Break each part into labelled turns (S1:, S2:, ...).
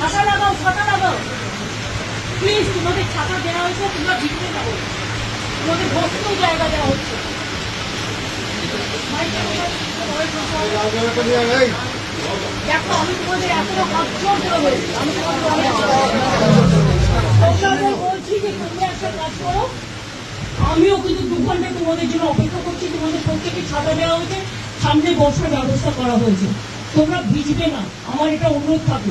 S1: ছাতা লাগাও ছাতা লাগাও। প্লিজ তোমাদের ছাতা দেওয়া হয়েছে, তোমরা ভিতরে যাব তোমাদের বসতেও জায়গা দেওয়া হচ্ছে। আমিও কিন্তু দু ঘণ্টা তোমাদের জন্য অপেক্ষা করছি, তোমাদের প্রত্যেকে ছাতা দেওয়া হয়েছে। সামনে বসার ব্যবস্থা করা হয়েছে। তোমরা ভিজবে না, আমার এটা অনুরোধ থাকল।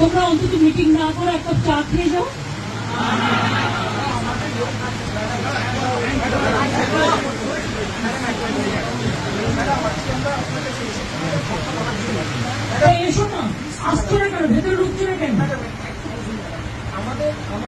S1: তোমরা অন্তত মিটিং না করে একটা চা খেয়ে যাও।